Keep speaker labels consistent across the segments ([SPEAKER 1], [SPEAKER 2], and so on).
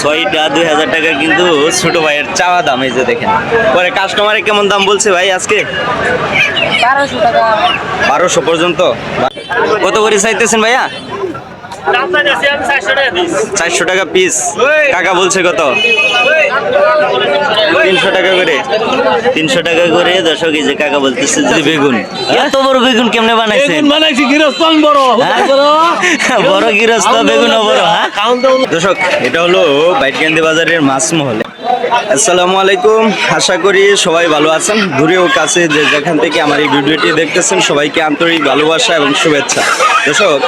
[SPEAKER 1] ছয়টা? দুই হাজার টাকা কিন্তু ছোট ভাইয়ের চাওয়া দাম এই যে দেখেন। পরে কাস্টমারে কেমন দাম বলছে ভাই আজকে?
[SPEAKER 2] বারোশো
[SPEAKER 1] বারোশো পর্যন্ত? কত করে চাইতেছেন ভাইয়া? চারশো টাকা পিস কাকা বলছে কত? তিনশো টাকা করে। তিনশো টাকা করে দর্শক এই যে কাকা বলতেছে যে বেগুন। এত বড় বেগুন কেমনে
[SPEAKER 3] বানাইছি গৃহস্থ বড়।
[SPEAKER 1] হ্যাঁ? বড়। গৃহস্থ বেগুনও বড়। হ্যাঁ? দর্শক এটা হলো বাইটকান্দি বাজারের মাছ মহলে আসসালামু আলাইকুম। আশা করি সবাই ভালো আছেন। দূরে ও কাছে যে যেখান থেকে আমার এই ভিডিওটি দেখতেছেন সবাইকে আন্তরিক ভালোবাসা এবং শুভেচ্ছা। দর্শক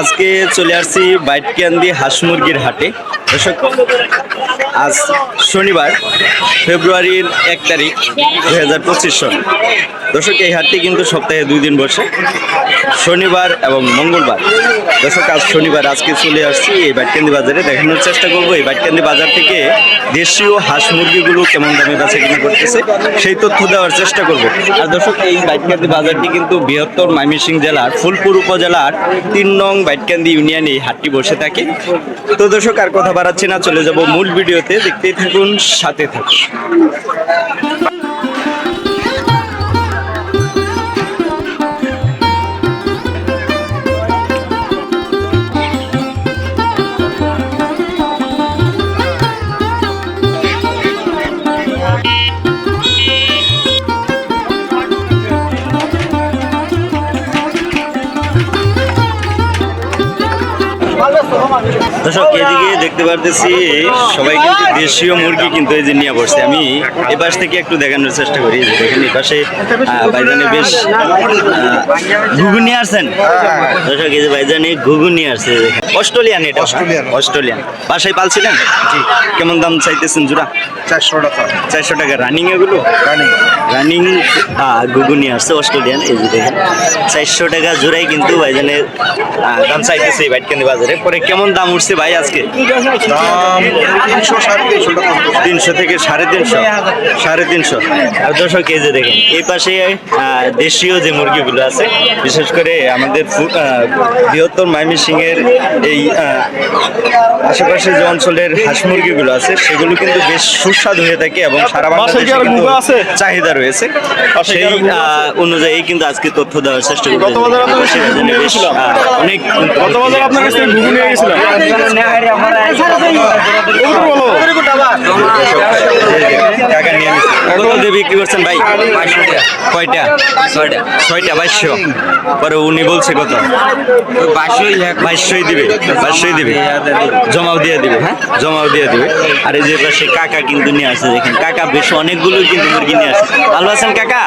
[SPEAKER 1] আজকে চলে আসছি বাইটকান্দি হাঁস মুরগির হাটে। দর্শক, আজ শনিবার, ফেব্রুয়ারির এক তারিখ, দুই হাজার পঁচিশ সন। দর্শক, এই হাটটি কিন্তু সপ্তাহে দুই দিন বসে, শনিবার এবং মঙ্গলবার। দর্শক, আজ শনিবার, আজকে চলে আসছি এই বাইটকান্দি বাজারে। দেখানোর চেষ্টা করব, এই বাইটকান্দি বাজার থেকে দেশীয় হাঁস মুরগিগুলো কেমন দামে বেচা কিনা করতেছে, সেই তথ্য দেওয়ার চেষ্টা করব। আর দর্শক, এই বাইটকান্দি বাজারটি কিন্তু বৃহত্তর ময়মনসিং জেলার, ফুলপুর উপজেলার তিন নং বাইটকান্দি ইউনিয়নে এই হাটটি বসে থাকে। তো দর্শক, আর কথা বাড়াচ্ছি না, চলে যাব মূল ভিডিওতে। দেখতেই থাকুন, সাথে থাকুন। 아니에요. দর্শক এদিকে দেখতে পারতেছি সবাই কিন্তু দেশীয় মুরগি কিন্তু এই যে নিয়ে বসছে। আমি এ পাশ থেকে একটু দেখানোর চেষ্টা করি যে দেখেন এই পাশে ভাইজানে বেশ ঘুঘু নিয়ে আসছেন। দর্শক এই যে ভাইজানে ঘুঘু নিয়ে আসছে অস্ট্রেলিয়ান এটা।
[SPEAKER 4] অস্ট্রেলিয়ান।
[SPEAKER 1] অস্ট্রেলিয়ান। বাসায় পালছিলেন? জি। কেমন দাম চাইতেছেন জোড়া?
[SPEAKER 4] চারশো টাকা।
[SPEAKER 1] চারশো টাকা। রানিং এগুলো?
[SPEAKER 4] রানিং
[SPEAKER 1] রানিং গুগু নিয়ে আসছে অস্ট্রেলিয়ান। এই যে দেখেন চারশো টাকা জোড়াই কিন্তু ভাইজানের দাম চাইতেছে এই বাইটকান্দি বাজারে। পরে কেমন দাম উঠছে ভাই আজকে?
[SPEAKER 4] দাম তিনশো সাড়ে তিনশো টাকা।
[SPEAKER 1] তিনশো থেকে সাড়ে তিনশো? সাড়ে তিনশো? আর দর্শক কেজি দেখেন এই পাশে দেশীয় যে মুরগিগুলো আছে বিশেষ করে আমাদের বৃহত্তর ময়মনসিং এর এই আশেপাশে যে অঞ্চলের হাঁস মুরগিগুলো আছে সেগুলো কিন্তু বেশ সুস্বাদু হয়ে থাকে এবং সারা বাংলাদেশে? চাহিদা রয়েছে। সেই অনুযায়ী কিন্তু আজকে তথ্য দেওয়ার চেষ্টা করি। অনেক
[SPEAKER 3] গত বাজার আপনার কাছ নিয়ে গেছিলাম।
[SPEAKER 1] কত দিয়ে বিক্রি করছেন ভাই কয়টা ছয়টা ছয়টা বাইশশো পরে উনি বলছে কত বাইশশোই দিবে বাইশশোই দিবে জমাও দিয়ে দিবে হ্যাঁ জমাও দিয়ে দিবে আর এই যে পাশে কাকা কিন্তু নিয়ে আসছে দেখেন কাকা বেশ অনেকগুলো কিন্তু মুরগি নিয়ে আসছে ভালো আছেন কাকা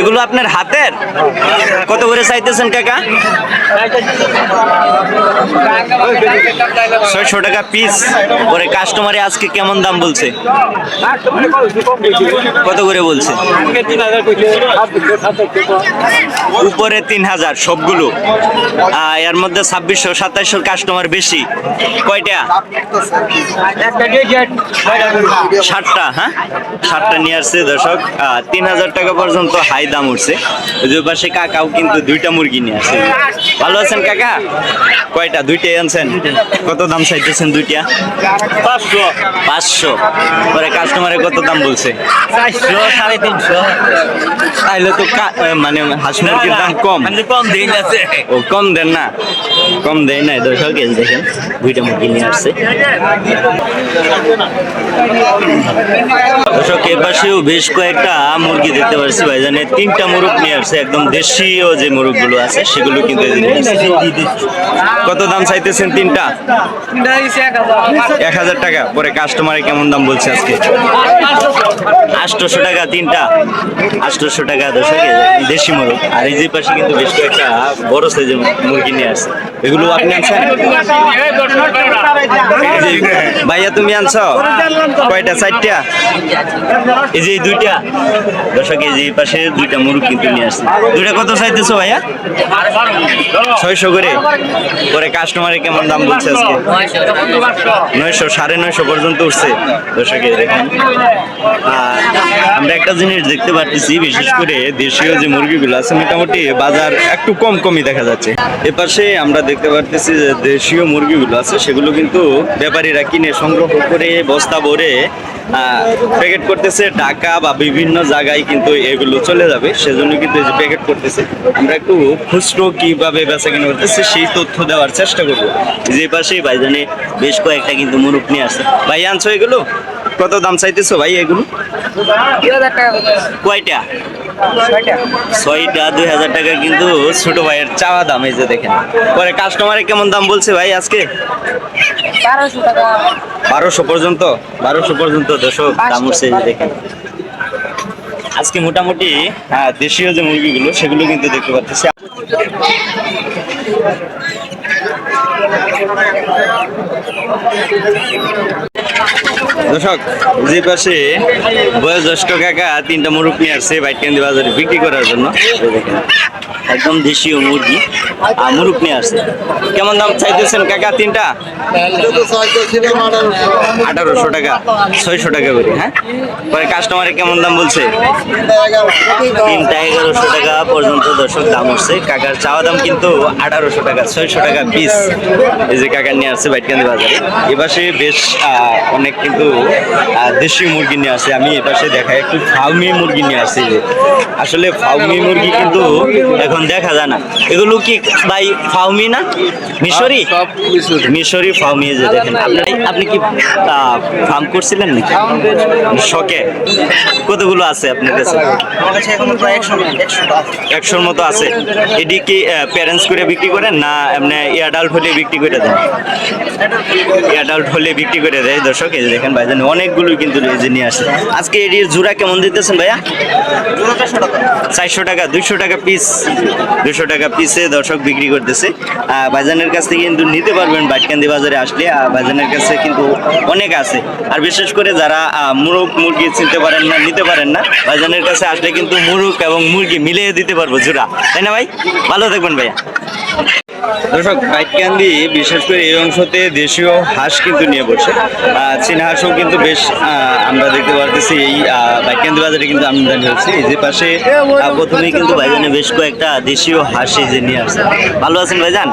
[SPEAKER 1] এগুলো আপনার হাতের কত করে চাইতেছেন কাকা ছয়শো টাকা পিস পরে কাস্টমারে আজকে কেমন দাম বলছে? কত করে বলছে? উপরে তিন হাজার সবগুলো। এর মধ্যে ছাব্বিশশো, সাতাইশশোর কাস্টমার বেশি। কয়টা? ষাটটা হ্যাঁ? ষাটটা নিয়ে আসছে দর্শক। তিন হাজার টাকা পর্যন্ত হাই দাম উঠছে। ওই যে পাশে কাকাও কিন্তু দুইটা মুরগি নিয়ে আসছে। ভালো আছেন কাকা? কয়টা? দুইটাই আনছেন? কত দাম চাইতেছেন দুইটা?
[SPEAKER 3] পাঁচশো।
[SPEAKER 1] পাঁচশো। পরে কাস্টমারে কত দাম বলছে?
[SPEAKER 3] চারশো সাড়ে তিনশো।
[SPEAKER 1] তাহলে তো মানে হাঁস মুরগির দাম কম?
[SPEAKER 3] কম দিন আছে
[SPEAKER 1] ও কম দেন না। কম দেয় নাই। দর্শক এই দেখেন দুইটা মুরগি নিয়ে আসছে। দর্শক এর পাশেও বেশ কয়েকটা মুরগি দেখতে পাচ্ছি ভাইজানে তিনটা মুরগ নিয়ে আসছে। একদম দেশীয় যে মুরগগুলো আছে সেগুলো কিন্তু। কত দাম চাইতেছেন তিনটা? এক হাজার টাকা পরে কাস্টমারে কেমন দাম বলছে আজকে? আটশোশো টাকা তিনটা আটশোশো টাকা যে দেশি মুরগ। আর এই যে পাশে কিন্তু বেশ কয়েকটা বড় মুরগি নিয়ে এগুলো আপনি আনছেন? ভাইয়া তুমি আনছো? কয়টা, চারটা? এই যে দুইটা। দর্শক, এই যে পাশে দুইটা মুরগ কিন্তু নিয়ে আসছে। দুইটা কত চাইতেছো ভাইয়া? ছয়শো করে। পরে কাস্টমারে কেমন দাম বলছে নয়শো, সাড়ে নয়শো পর্যন্ত উঠছে দর্শকের আর আমরা একটা জিনিস দেখতে পারতেছি, বিশেষ করে দেশীয় যে মুরগিগুলো আছে, মোটামুটি বাজার একটু কম কমই দেখা যাচ্ছে। এপাশে আমরা দেখতে পারতেছি যে দেশীয় মুরগিগুলো আছে, সেগুলো কিন্তু ব্যাপারীরা কিনে সংগ্রহ করে বস্তা ভরে প্যাকেট করতেছে ঢাকা বা বিভিন্ন জায়গায় কিন্তু এগুলো চলে যাবে সেজন্য কিন্তু এই যে প্যাকেট করতেছে। আমরা একটু খুচরো কীভাবে বেচা কিনা করতেছে সেই তথ্য দেওয়ার চেষ্টা করব। যে পাশেই ভাইজানে বেশ কয়েকটা কিন্তু মুরুখ নিয়ে আসছে। ভাই আনছো এগুলো? কত দাম চাইতেছো ভাই এগুলো। কয়টা?
[SPEAKER 2] ছয়টা।
[SPEAKER 1] দুই হাজার টাকা কিন্তু ছোট ভাইয়ের চাওয়া দাম এই যে দেখেন। পরে কাস্টমারে কেমন দাম বলছে ভাই আজকে?
[SPEAKER 2] বারোশো
[SPEAKER 1] পর্যন্ত? বারোশো পর্যন্ত দশক দাম উঠছে দেখেন। আজকে মোটামুটি হ্যাঁ দেশীয় যে মুরগিগুলো সেগুলো কিন্তু দেখতে পাচ্ছি। দর্শক, যে পাশে বয়োজ্যেষ্ঠ কাকা তিনটা মুরগ নিয়ে আসছে বাইটকান্দি বাজারে বিক্রি করার জন্য। একদম দেশীয় মুরগি আর মুরগ নিয়ে আসছে। কেমন দাম চাইতেছেন কাকা তিনটা? আঠারোশো টাকা, ছয়শো টাকা করে হ্যাঁ? পরে কাস্টমারে কেমন দাম বলছে? তিনটা এগারোশো টাকা পর্যন্ত দর্শক দাম উঠছে কাকার চাওয়া দাম কিন্তু আঠারোশো টাকা, ছয়শো টাকা পিস এই যে কাকার নিয়ে আসছে বাইটকান্দি বাজারে। এপাশে বেশ অনেক কিন্তু দেশীয় মুরগি নিয়ে আসছে আমি এপাশে দেখাই একটু ফাউমি মুরগি নিয়ে আসছি যে। আসলে ফাউমি মুরগি কিন্তু এখন দেখা যায় না। এগুলো কি ভাই ফাউমি না? মিশরি? মিশরি। ফাউমি যে দেখেন আপনি আপনি কি ফার্ম করছিলেন নাকি? শখে। কতগুলো আছে আপনার কাছে? একশোর মতো আছে। এটি কি প্যারেন্টস করে বিক্রি করেন না এমনি অ্যাডাল্ট হলে বিক্রি করে দেন? অ্যাডাল্ট হলে বিক্রি করে দেয়। দর্শক এই যে দেখেন ভাইজান অনেকগুলো কিন্তু যে নিয়ে আসে আজকে এটির জোড়া কেমন দিতেছেন ভাইয়া? চারশো টাকা দুইশো টাকা পিস দুশো টাকা পিসে দর্শক বিক্রি করতেছে। ভাইজানের কাছ থেকে কিন্তু নিতে পারবেন বাটকান্দি বাজারে আসলে ভাইজানের কাছে কিন্তু অনেক আছে। আর বিশেষ করে যারা মুরগ মুরগি চিনতে পারেন না নিতে পারেন না ভাইজানের কাছে আসলে কিন্তু মুরগ এবং মুরগি মিলিয়ে দিতে পারব জোড়া। তাই না ভাই? ভালো থাকবেন ভাইয়া। দর্শক বাইককান্দি বিশেষ করে এই অংশতে দেশীয় হাঁস কিন্তু নিয়ে বসে। চীনা হাঁসও কিন্তু বেশ আমরা দেখতে পারতেছি এই বাইককান্দি বাজারে কিন্তু আমদানি হচ্ছে। এই যে পাশে প্রথমেই কিন্তু ভাইজানে বেশ কয়েকটা দেশীয় হাঁস এই যে নিয়ে আসছে। ভালো আছেন ভাইজান?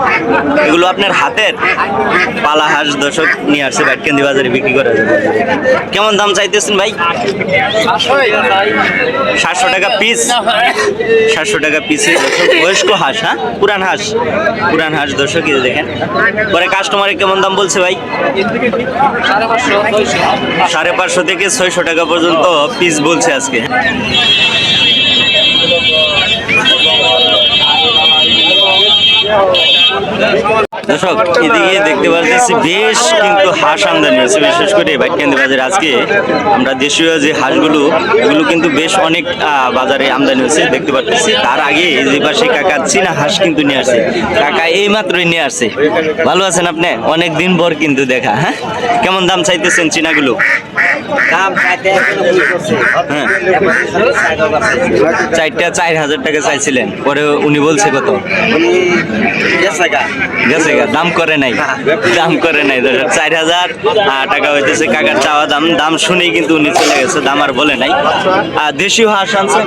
[SPEAKER 1] এগুলো আপনার হাতের? পালা হাঁস দর্শক নিয়ে আসছে বাইককান্দি বাজারে বিক্রি করার জন্য। কেমন দাম চাইতেছেন ভাই? সাতশো টাকা পিস সাতশো টাকা পিসে বয়স্ক হাঁস হ্যাঁ? পুরান হাঁস। পুরান হাঁস দর্শক কিছু দেখেন। পরে কাস্টমারে কেমন দাম বলছে ভাই?
[SPEAKER 2] সাড়ে পাঁচশো
[SPEAKER 1] থেকে ছয়শো টাকা পর্যন্ত পিস বলছে আজকে। দর্শক এদিকে দেখতে পাচ্ছি বেশ কিন্তু হাঁস আমদানি হয়েছে। বিশেষ করে বাইককান্দি বাজারে আজকে আমরা দেশীয় যে হাঁসগুলো এগুলো কিন্তু বেশ অনেক বাজারে আমদানি হয়েছে দেখতে পাচ্ছি তার আগে যে পাশে কাকা চীনা হাঁস কিন্তু নিয়ে আসছে। কাকা এই মাত্রই নিয়ে আসছে। ভালো আছেন আপনি? অনেক দিন পর কিন্তু দেখা হ্যাঁ? কেমন দাম চাইতেছেন চীনাগুলো?
[SPEAKER 2] দাম
[SPEAKER 1] হ্যাঁ। চারটা চার হাজার টাকা চাইছিলেন পরে উনি বলছে কত? গেছে দাম করে নাই। দাম করে নাই। চার হাজার টাকা হইতেছে কাকার চাওয়া দাম। দাম শুনেই কিন্তু উনি চলে গেছে, দাম আর বলে নাই। আর হাঁস আনছে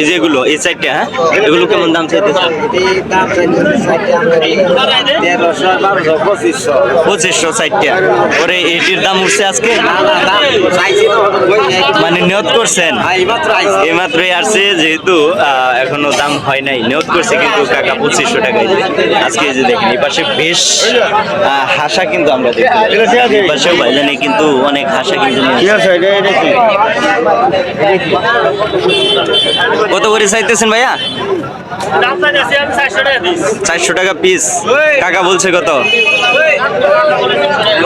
[SPEAKER 1] এই যেগুলো এই চারটা হ্যাঁ? এগুলো কেমন দাম চাইতেছে?
[SPEAKER 2] পঁচিশশো
[SPEAKER 1] চারটা পরে এটির দাম উঠছে আজকে? মানে নিয়ত করছেন? এইমাত্রই আসছে, যেহেতু এখনও দাম হয় নাই। নিয়োগ করছে কিন্তু কাকা পঁচিশশো টাকায়। আজকে যে দেখেন পাশে বেশ হাসা কিন্তু আমরা দেখতে পাশে ভাইজানে কিন্তু অনেক হাসা কিন্তু কত করে চাইতেছেন ভাইয়া? চারশো টাকা পিস কাকা বলছে কত?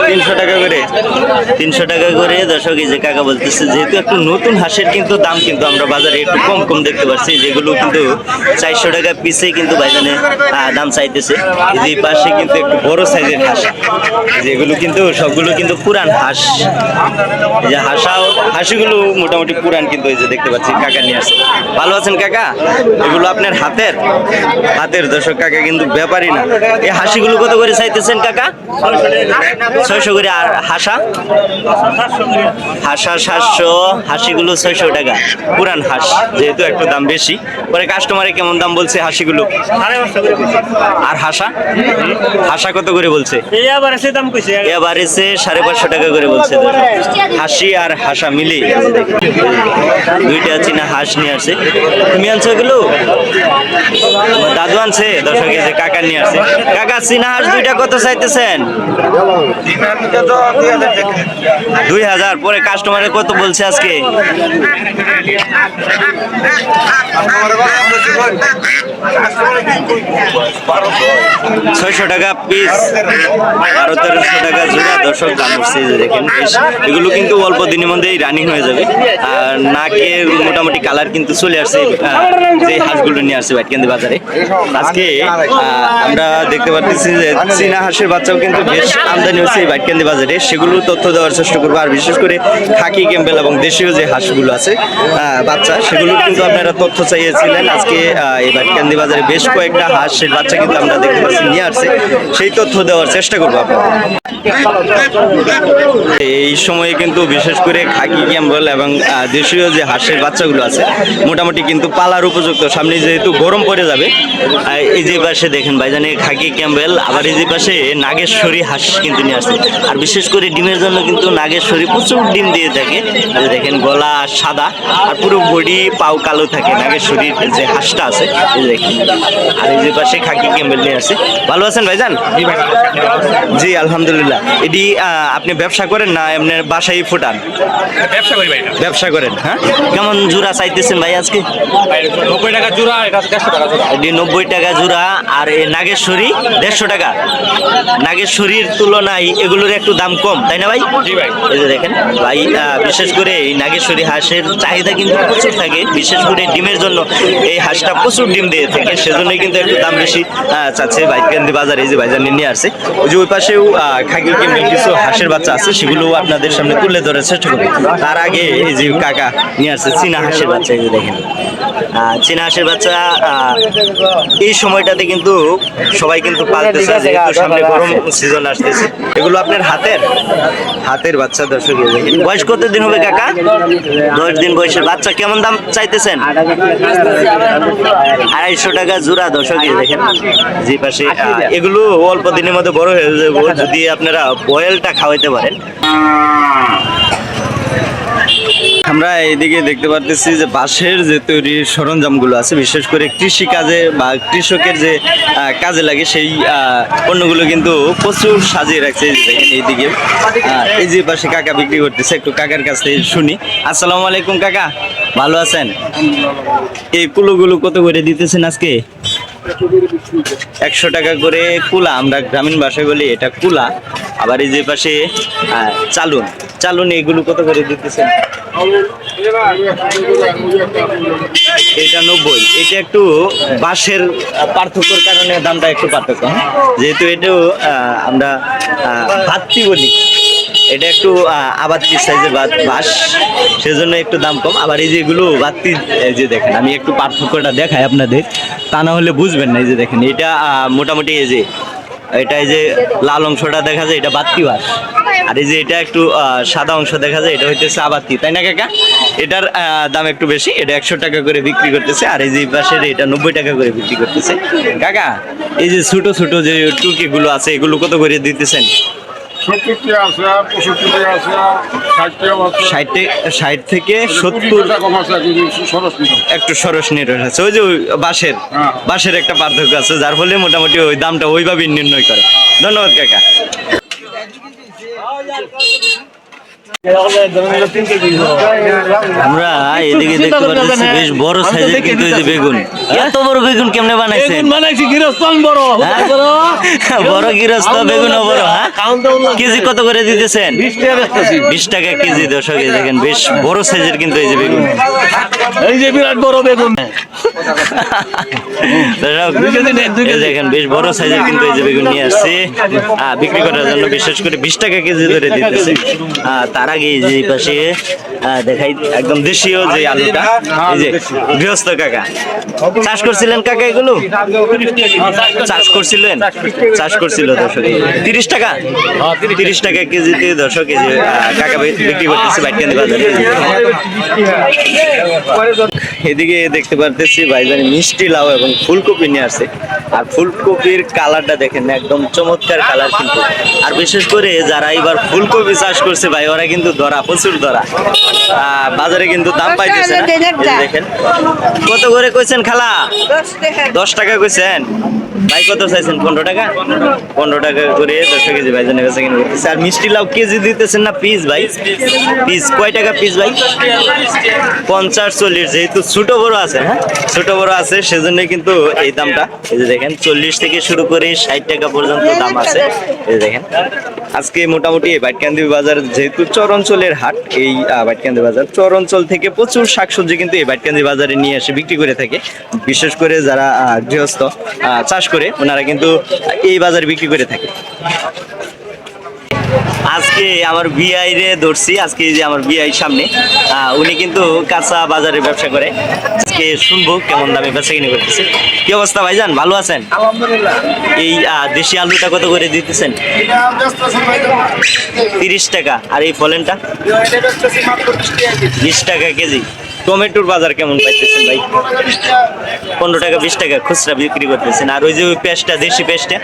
[SPEAKER 1] তিনশো টাকা করে। তিনশো টাকা করে দর্শক এই যে কাকা বলতেছে যেহেতু একটু নতুন হাঁসের কিন্তু দাম কিন্তু আমরা বাজারে একটু কম কম দেখতে পাচ্ছি যেগুলো কিন্তু চারশো টাকা পিসে কিন্তু দাম চাইতেছে। যে পাশে কিন্তু একটু বড় সাইজের হাঁস যেগুলো কিন্তু সবগুলো কিন্তু পুরান হাঁস। যে হাঁসাও হাঁসিগুলো মোটামুটি পুরান কিন্তু এই যে দেখতে পাচ্ছি কাকা নিয়ে আসছে। ভালো আছেন কাকা? এগুলো আপনার হাতের হাতের দর্শক কাকা কিন্তু ব্যাপারই না। এই হাসিগুলো কত করে চাইতেছেন কাকা? ছয়শো করে আর হাসা? হাসা সাতশো, হাসিগুলো ছয়শো টাকা। পুরান হাঁস, যেহেতু একটু দাম বেশি। পরে কাস্টমারে কেমন দাম বলছে হাসিগুলো? আর হাসা? হাসা কত করে বলছে? এবার এসে সাড়ে পাঁচশো টাকা করে বলছে। হাসি আর হাসা মিলে দুইটা চীনা হাঁস নিয়ে আসছে তুমি আনছো এগুলো? দাদু আনছে, দর্শক এই কাকা নিয়ে আসছে। কাকা চীনা হাঁস দুইটা কত চাইতেছেন? দুই হাজার, পরে কাস্টমারে কত বলছে আজকে? ছয়শো টাকা পিস বারো, তেরোশো টাকা জোড়া, দর্শক দাম দেখেন এগুলো কিন্তু অল্প দিনের মধ্যেই রানিং হয়ে যাবে। আর নাকের মোটামুটি কালার কিন্তু চলে আসছে যে হাঁসগুলো নিয়ে আসছে। বাইটকেন্দি বাজারে। আজকে আমরা দেখতে পাচ্ছি যে চীনা হাঁসের বাচ্চাও কিন্তু বেশ আমদানি হচ্ছে এই বাজারে। সেগুলো তথ্য দেওয়ার চেষ্টা করব। আর বিশেষ করে খাকি এবং দেশীয় যে হাঁসগুলো আছে বাচ্চা সেগুলো কিন্তু আপনারা তথ্য চাইয়েছিলেন। আজকে এই বাজারে বেশ কয়েকটা হাঁসের বাচ্চা কিন্তু আমরা দেখতে পাচ্ছি নিয়ে আসছে। সেই তথ্য দেওয়ার চেষ্টা করব এই সময়ে কিন্তু বিশেষ করে খাকি ক্যাম্বল এবং দেশীয় যে হাঁসের বাচ্চাগুলো আছে, মোটামুটি কিন্তু পালার উপযুক্ত। সামনে যেহেতু গরম পড়ে যাবে। এই যে পাশে দেখেন ভাইজানে খাকি ক্যাম্বেল আবার এই যে পাশে নাগেশ্বরী হাঁস কিন্তু নিয়ে আসছে। আর বিশেষ করে ডিমের জন্য কিন্তু নাগেশ্বরী প্রচুর ডিম দিয়ে থাকে। দেখেন গলা সাদা আর পুরো বডি পাও কালো থাকে নাগেশ্বরীর যে হাঁসটা আছে। দেখেন। আর এই যে পাশে খাকি ক্যাম্বেল নিয়ে আসছে। ভালো আছেন ভাইজান? জি আলহামদুলিল্লাহ। এটি আপনি ব্যবসা করেন না এমনি বাসায় ফুটান?
[SPEAKER 3] ব্যবসা করি ভাই।
[SPEAKER 1] ব্যবসা করেন হ্যাঁ? কেমন জোড়া চাইতেছেন ভাই আজকে?
[SPEAKER 3] নব্বই টাকা জোড়া এটা টাকা জোড়া
[SPEAKER 1] এটি নব্বই টাকা জোড়া আর এই নাগেশ্বরী দেড়শো টাকা। নাগেশ্বরীর তুলনায় এগুলোর একটু দাম কম তাই না ভাই? এই যে দেখেন ভাই বিশেষ করে এই নাগেশ্বরী হাঁসের চাহিদা কিন্তু প্রচুর থাকে বিশেষ করে ডিমের জন্য এই হাঁসটা প্রচুর ডিম দিয়ে থাকে সেজন্যই কিন্তু একটু দাম বেশি চাচ্ছে বাইকান্দি বাজারে এই যে ভাইজান নিয়ে আসছে। ওই যে ওই পাশেও খাকি কেমনি কিছু হাঁসের বাচ্চা আছে সেগুলো আপনাদের সামনে তুলে ধরার চেষ্টা করব তার আগে এই যে কাকা নিয়ে আসছে চীনা হাঁসের বাচ্চা এই যে দেখেন। চীনা হাঁসের বাচ্চা এই সময়টাতে কিন্তু সবাই কিন্তু পালতেছে যেহেতু সামনে গরম সিজন আসতেছে। এগুলো আপনার হাতের? হাতের বাচ্চা দর্শক। বয়স কত দিন হবে কাকা? দশ দিন বয়সের বাচ্চা কেমন দাম চাইতেছেন? আড়াইশো টাকা জোড়া দর্শক দেখেন। যে পাশে এগুলো অল্প দিনের মধ্যে বড় হয়ে যাবে যদি আপনারা বয়েলটা খাওয়াইতে পারেন। আমরা এইদিকে দেখতে পারতেছি যে বাঁশের যে তৈরির সরঞ্জামগুলো আছে, বিশেষ করে কৃষি কাজে বা কৃষকের যে কাজে লাগে সেই পণ্যগুলো কিন্তু প্রচুর সাজিয়ে রাখছে এইদিকে। এই যে পাশে কাকা বিক্রি করতেছে, একটু কাকার কাছ শুনি। আসসালামু আলাইকুম কাকা, ভালো আছেন? এই কুলোগুলো কত করে দিতেছেন আজকে? একশো টাকা করে কুলা, আমরা গ্রামীণ ভাষায় বলি এটা কুলা। আবার এই যে পাশে চালুন। চালুন, এগুলো কত করে দিতেছেন? এটা নব্বই। এটা একটু বাঁশের পার্থক্যর কারণে দামটা একটু পার্থক্য? যেহেতু এটাও আমরা ভাত্তি বলি। এটা একটু আহ, আবাত্তি সাইজের বাঁশ সেজন্য একটু দাম কম। আবার এই যেগুলো বাত্তি যে দেখেন আমি একটু পার্থক্যটা দেখাই আপনাদের তা না হলে বুঝবেন না এই যে দেখেন এটা মোটামুটি এই যে এটা এই যে লাল অংশটা দেখা যায় এটা বাত্তি বাস আর এই যে এটা একটু সাদা অংশ দেখা যায় এটা হইতেছে আবাত্তি তাই না কাকা? এটার দাম একটু বেশি এটা একশো টাকা করে বিক্রি করতেছে আর এই যে পাশের এটা নব্বই টাকা করে বিক্রি করতেছে। কাকা এই যে ছোট ছোট যে টুকি গুলো আছে এগুলো কত করে দিতেছেন?
[SPEAKER 5] সত্তরটি আছে পঁয়ষট্টি আছে ষাটটি আছে।
[SPEAKER 1] ষাট থেকে ষাট থেকে
[SPEAKER 5] সত্তর
[SPEAKER 1] একটু সরস আছে ওই যে ওই বাঁশের
[SPEAKER 5] হ্যাঁ।
[SPEAKER 1] বাঁশের একটা পার্থক্য আছে যার ফলে মোটামুটি ওই দামটা ওইভাবেই নির্ণয় করে। ধন্যবাদ কাকা। আমরা এদিকে দেখতে পাচ্ছি বেশ বড় সাইজের কিন্তু এই যে বেগুন। এত বড় বেগুন কেমনে
[SPEAKER 3] বানাইছি গিরস্তান বড়
[SPEAKER 1] হ্যাঁ? বড়। গিরস্ত বেগুন বড় হ্যাঁ? কেজি কত করে দিতেছেন? বিশ টাকা কেজি দর্শক এই দেখেন বেশ বড় সাইজের কিন্তু এই যে বেগুন।
[SPEAKER 3] এই যে বিরাট বড় বেগুন।
[SPEAKER 1] দেখেন বেশ বড় সাইজের কিন্তু এই যে বেগুন নিয়ে আসছে। বিক্রি করার জন্য বিশেষ করে বিশ টাকা কেজি ধরে দিতেছে। তার আগে যে পাশে দেখাই একদম দেশীয় যে আলুটা এই যে গৃহস্থ কাকা। চাষ করছিলেন কাকা এগুলো? চাষ করছিলেন? চাষ করছিল দর্শক। তিরিশ টাকা? তিরিশ টাকা কেজিতে দর্শক যে কাকা বিক্রি করতেছে বাইকান্দি বাজারে। এদিকে দেখতে পারতেছি ভাইজানি মিষ্টি লাউ এবং ফুলকপি নিয়ে আসছে। আর ফুলকপির কালারটা দেখেন একদম চমৎকার কালার কিন্তু। আর বিশেষ করে যারা এবার ফুলকপি চাষ করছে ভাই ওরা কিন্তু ধরা প্রচুর ধরা। বাজারে কিন্তু দাম পাইতেছে দেখেন কত করে কইছেন খালা? দশ টাকা। কইছেন? ভাই কত চাইছেন? পনেরো টাকা? পনেরো টাকা করে দশ কেজি ভাই জানে বেচা কিনে করতেছে আর মিষ্টি লাউ কেজি দিতেছেন না পিস ভাই? পিস কয় টাকা পিস ভাই? পঞ্চাশ চল্লিশ যেহেতু ছোট বড় আছে হ্যাঁ? ছোট বড় আছে, সেজন্য কিন্তু এই দামটা, এই যে দেখেন, চল্লিশ থেকে শুরু করে ষাট টাকা পর্যন্ত দাম আছে। এই দেখেন, আজকে মোটামুটি বাইটকান্দি বাজার যেহেতু চরঞ্চলের হাট, এই বাইটকান্দি বাজার, চরঞ্চল থেকে প্রচুর শাকসবজি কিন্তু এই বাইটকান্দি বাজারে নিয়ে এসে বিক্রি করে থাকে। বিশেষ করে যারা গৃহস্থ চাষ করে, ওনারা কিন্তু এই বাজারে বিক্রি করে থাকে। আজকে আমার বিআই রে ধরছি আজকে যে আমার বিআই সামনে। উনি কিন্তু কাঁচা বাজারে ব্যবসা করে। আজকে শুনব কেমন দামে বেচা কিনে করতেছে। কি অবস্থা ভাইজান ভালো আছেন? এই দেশি আলুটা কত করে দিতেছেন? তিরিশ টাকা। আর এই ফলেনটা? বিশ টাকা কেজি। টমেটোর বাজার কেমন পাইতেছেন ভাই? পনেরো টাকা বিশ টাকা খুচরা বিক্রি করতেছেন। আর ওই যে ওই পেঁয়াজটা দেশি পেঁয়াজটা?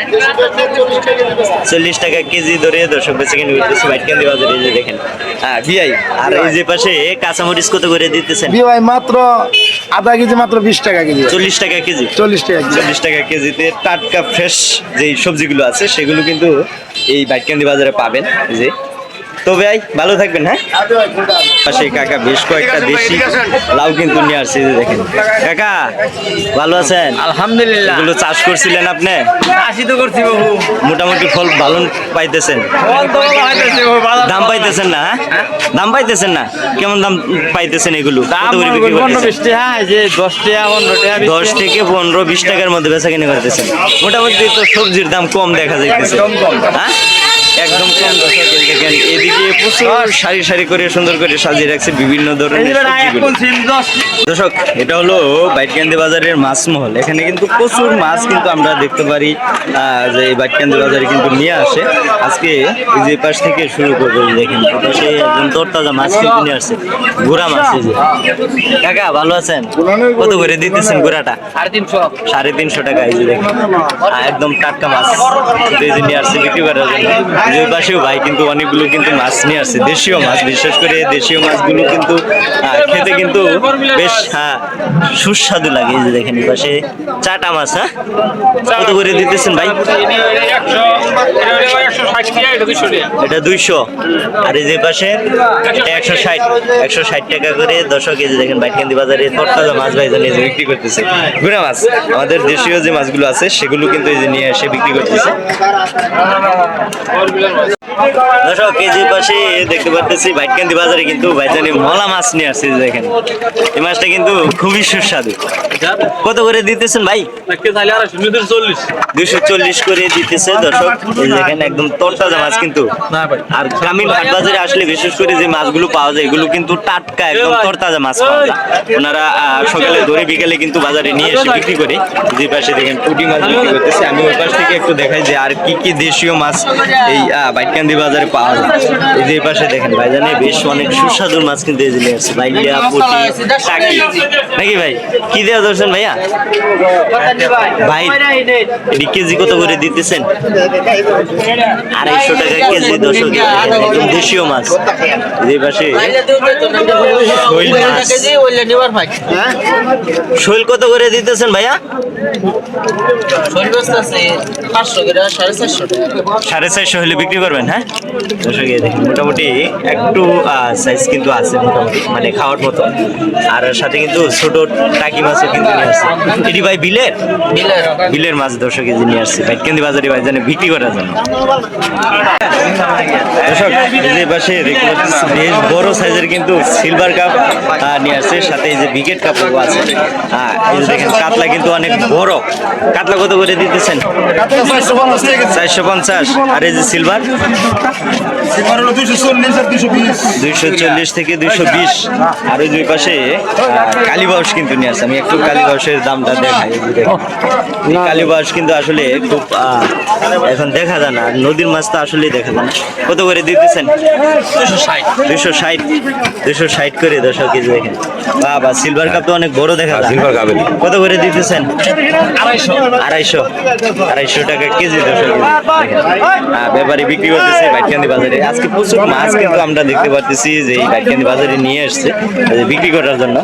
[SPEAKER 1] চল্লিশ টাকা কেজি ধরে দর্শক বেচে কিনে করতেছে বাইট কেন্দ্রে বাজারে এই যে দেখেন। হ্যাঁ বিআই। আর এই যে পাশে কাঁচামরিচ কত করে দিতেছেন?
[SPEAKER 6] বিওয়াই মাত্র আধা কেজি মাত্র বিশ টাকা কেজি।
[SPEAKER 1] চল্লিশ টাকা কেজি?
[SPEAKER 6] চল্লিশ টাকা কেজি।
[SPEAKER 1] চল্লিশ টাকা কেজিতে টাটকা ফ্রেশ যেই সবজিগুলো আছে সেগুলো কিন্তু এই বাইটকান্দি বাজারে পাবেন। যে তো ভাই ভালো থাকবেন হ্যাঁ? পাশে কাকা বেশ কয়েকটা দেশি লাউ কিন্তু নিয়ে আসছে এই যে দেখেন। কাকা ভালো আছেন?
[SPEAKER 2] আলহামদুলিল্লাহ।
[SPEAKER 1] এগুলো চাষ করছিলেন আপনি?
[SPEAKER 2] আসি তো করছি বাবু
[SPEAKER 1] মোটামুটি ফল ভালো পাইতেছেন দাম পাইতেছেন না হ্যাঁ? দাম পাইতেছেন না? কেমন দাম পাইতেছেন এগুলো?
[SPEAKER 2] হ্যাঁ যে দশ পনেরো টাকা
[SPEAKER 1] দশ থেকে পনেরো বিশ টাকার মধ্যে বেচা কিনে করতেছেন। মোটামুটি তো সবজির দাম কম দেখা যাইতেছে। হ্যাঁ? একদম কম। এই দেখেন এদিকে প্রচুর সারি সারি করে সুন্দর করে সাজিয়ে রাখছে বিভিন্ন ধরনের দর্শক এটা হলো বাইটকান্দি বাজারের মাছ মহল এখানে কিন্তু প্রচুর মাছ কিন্তু আমরা দেখতে পারি যে এই বাইটকান্দি বাজারে কিন্তু নিয়ে আসে। আজকে এই যে পাশ থেকে শুরু করব দেখেন সে একদম তরতাজা মাছ কিন্তু নিয়ে আসছে। ঘোড়া মাছ এই যে। কাকা ভালো আছেন? কত করে দিতেছেন ঘোড়াটা
[SPEAKER 2] সাড়ে তিনশো
[SPEAKER 1] টাকা এই যে দেখেন। একদম টাটকা মাছ। কিন্তু এই যে নিয়ে আসছে বিক্রি করার জন্য। যে পাশেও ভাই কিন্তু অনেকগুলো কিন্তু মাছ নিয়ে আসছে দেশীয় মাছ বিশেষ করে দেশীয় মাছগুলো কিন্তু খেতে কিন্তু বেশ হ্যাঁ সুস্বাদু লাগে এই যে দেখেন পাশে চাটা মাছ হ্যাঁ? কত করে দিতেছেন ভাই? এটা দুইশো আর এই যে পাশে এটা একশো ষাট একশো ষাট টাকা করে দশক কেজি দেখেন বাইটকান্দি বাজারে তরতাজা মাছ ভাই জানিয়ে যে বিক্রি করতেছে। গুড়া মাছ আমাদের দেশীয় যে মাছগুলো আছে সেগুলো কিন্তু এই যে নিয়ে এসে বিক্রি করতেছে। দর্শক এই যে পাশে দেখতে পারতেছি বাইটকান্দি বাজারে কিন্তু ভাইজানি মলা মাছ নিয়ে আসছে দেখেন। এই মাছটা কিন্তু খুবই সুস্বাদু। কত করে দিতেছেন ভাই? দুশো চল্লিশ করে দিতেছে দর্শক। দেখেন একদম তরতাজা মাছ কিন্তু। আর গ্রামীণ হাট বাজারে আসলে বিশেষ করে যে মাছগুলো পাওয়া যায়, এগুলো কিন্তু টাটকা, একদম তরতাজা মাছ পাওয়া যায়। ওনারা সকালে ধরে বিকালে কিন্তু বাজারে নিয়ে এসে বিক্রি করে। যে পাশে দেখেন পুঁটি মাছ বিক্রি করতেছে। আমি ওই পাশ থেকে একটু দেখাই যে আর কি কি দেশীয় মাছ এই বাইটকান্দি বাজারে পাওয়া যায়। এই যে পাশে দেখেন ভাইজানে বেশ অনেক সুস্বাদু মাছ কিন্তু এই যে নিয়ে আসছে। বাইলিয়া পুঁটি। টাকি নাকি ভাই? কি দেওয়া ধরছেন ভাইয়া? ভাই, এটি কেজি কত করে দিতেছেন? আড়াইশো টাকা কেজি দশক একদম দেশীয় মাছ। যে পাশে। শৈল কত করে দিতেছেন ভাইয়া? সাড়ে চারশো হলে বিক্রি করবেন হ্যাঁ? দর্শক, এই দেখেন। মোটামুটি একটু সাইজ কিন্তু আছে মোটামুটি মানে খাওয়ার মতো। আর সাথে কিন্তু ছোট টাকি মাছও কিন্তু নিয়ে আসছে। এটি ভাই বিলের? বিলের। মাছ দশো কেজি নিয়ে আসছে। ভাইটকেন্দি বাজারে ভাই জানে বিক্রি করার জন্য। দর্শক এই পাশে বেশ বড় সাইজের কিন্তু সিলভার কাপ নিয়ে আসছে। সাথে এই যে বিকেট কাপও আছে। হ্যাঁ এই যে দেখেন কাতলা কিন্তু অনেক বড়। কাতলা কত করে দিতেছেন? চারশো পঞ্চাশ। আর এই যে সিলভার দুইশো চল্লিশ থেকে দুইশো বিশ। আর ওই দুই পাশে কালীবাউস কিন্তু নিয়ে আসছে। আমি একটু কালীবাউসের দামটা দেখাই। কালীবাউস কিন্তু আসলে খুব এখন দেখা যায় না। নদীর মাছ তো আসলেই দেখা যায় না। কত করে দিতেছেন? দুইশো ষাট। দুইশো ষাট। করে দশক কেজি দেখেন। বাবা সিলভার কাপ তো অনেক বড় দেখা যায়। সিলভার কাপের কত করে দিতেছেন? আড়াইশো। আড়াইশো। আড়াইশো টাকা কেজি দশক কেজি ব্যাপারী বিক্রি করতেছে বাইটকান্দি বাজারে। আজকে প্রচুর মাছ কিন্তু আমরা দেখতে পাচ্ছি যে এই বাজারে নিয়ে আসছে বিক্রি করার জন্য।